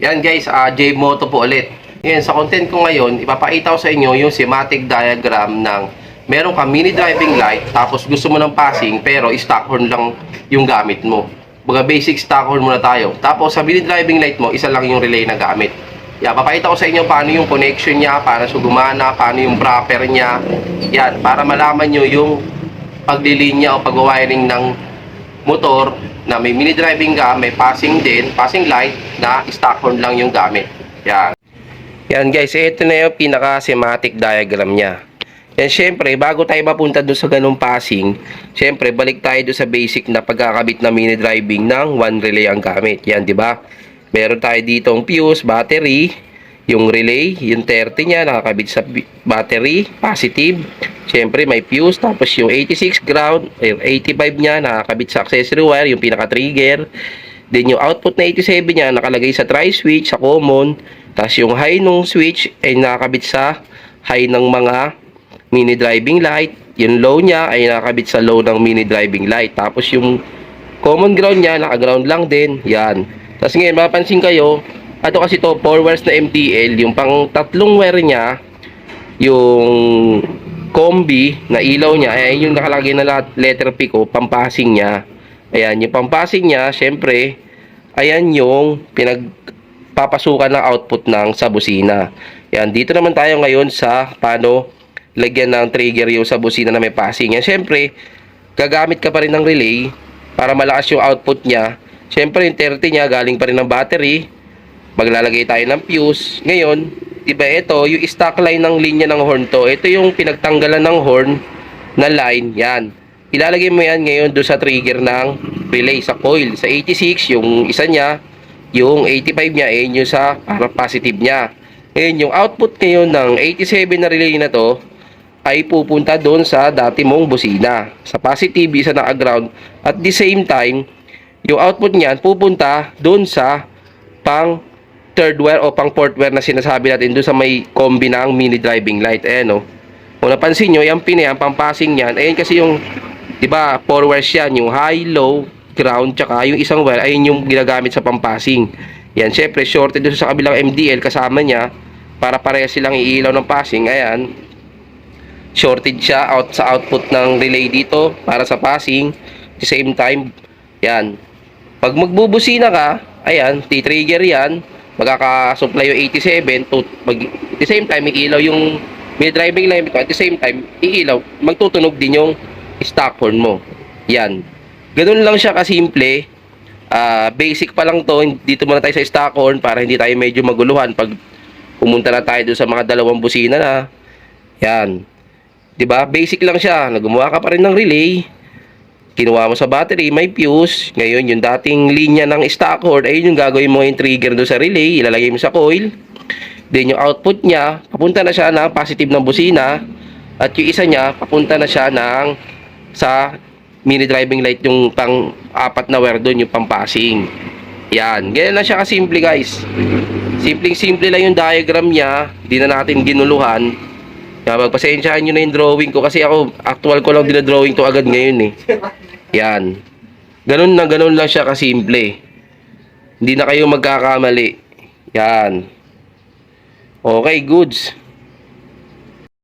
Yan guys, uh, J Moto po ulit. Ngayon, sa content ko ngayon, ipapakita ko sa inyo yung schematic diagram ng meron ka mini driving light, tapos gusto mo ng passing, pero stock horn lang yung gamit mo. Mga basic stock horn muna tayo. Tapos sa mini driving light mo, isa lang yung relay na gamit. Yan, papakita ko sa inyo paano yung connection niya, paano siya gumana, paano yung proper niya. Yan, para malaman nyo yung paglilinya o pag-wiring ng motor na may mini driving ka, may passing din, passing light na stock horn lang yung gamit. Yan. Yan guys, ito na yung pinaka-schematic diagram niya. Yan syempre, bago tayo mapunta doon sa ganung passing, syempre balik tayo doon sa basic na pagkakabit na mini driving ng one relay ang gamit. Yan, di ba? Meron tayo dito ang fuse, battery, yung relay, yung 30 niya nakakabit sa battery, positive. Syempre may fuse, tapos yung 86 ground, eh, 85 niya nakakabit sa accessory wire, yung pinaka-trigger. Then yung output na 87 niya nakalagay sa tri-switch, sa common. Tapos yung high nung switch ay nakakabit sa high ng mga mini driving light. Yung low niya ay nakakabit sa low ng mini driving light. Tapos yung common ground niya, naka-ground lang din. Yan. Tapos ngayon, mapapansin kayo, ato kasi to 4 wires na MTL, yung pang tatlong wire niya, yung combi na ilaw niya, ay yung nakalagay na letter P ko, pampasing niya. Ayan, yung pampasing niya, syempre, ayan yung pinagpapasukan ng output ng sa busina. Yan, dito naman tayo ngayon sa paano lagyan ng trigger yung sa busina na may passing. Yan, syempre, gagamit ka pa rin ng relay para malakas yung output niya. Syempre, yung 30 niya galing pa rin ng battery. Maglalagay tayo ng fuse. Ngayon, di ba ito, yung stock line ng linya ng horn to, ito yung pinagtanggalan ng horn na line. Yan. Ilalagay mo yan ngayon do sa trigger ng relay sa coil. Sa 86, yung isa niya, yung 85 niya, eh, yung sa para positive niya. Ngayon, yung output ngayon ng 87 na relay na to, ay pupunta doon sa dati mong busina. Sa positive, isa na ground. At the same time, yung output niyan pupunta doon sa pang third wire o pang fourth wire na sinasabi natin doon sa may combi ng mini driving light. Ayan o. Kung napansin nyo, yung pin yan, pang passing yan, ayan kasi yung, di ba, four wires yan, yung high, low, ground, tsaka yung isang wire, ayun yung ginagamit sa pampassing. Yan, syempre, shorted doon sa kabilang MDL, kasama niya, para pareha silang iilaw ng passing, ayan, shorted siya out sa output ng relay dito para sa passing. At same time, yan. Pag magbubusina ka, ayan, titrigger yan, magkakasupply yung 87, to, mag, at the same time, iilaw yung may driving line ito, at the same time, iilaw, magtutunog din yung stock horn mo. Yan. Ganun lang siya kasimple. Ah, basic pa lang to, dito muna tayo sa stock horn para hindi tayo medyo maguluhan pag pumunta na tayo doon sa mga dalawang busina na. Yan. 'Di ba? Basic lang siya. Naggumawa ka pa rin ng relay. Kinuha mo sa battery, may fuse. Ngayon, yung dating linya ng stock cord, ayun yung gagawin mo yung trigger do sa relay, ilalagay mo sa coil. Then yung output niya, papunta na siya ng positive ng busina. At yung isa niya, papunta na siya ng sa mini driving light yung pang apat na wire doon, yung pang passing. Yan. Ganyan lang siya kasimple guys. Simpleng simple lang yung diagram niya. Hindi na natin ginuluhan. Kaya magpasensyahan nyo na yung drawing ko kasi ako, actual ko lang dinadrawing to agad ngayon eh. Yan. Ganun na ganun lang siya kasimple. Hindi na kayo magkakamali. Yan. Okay, goods.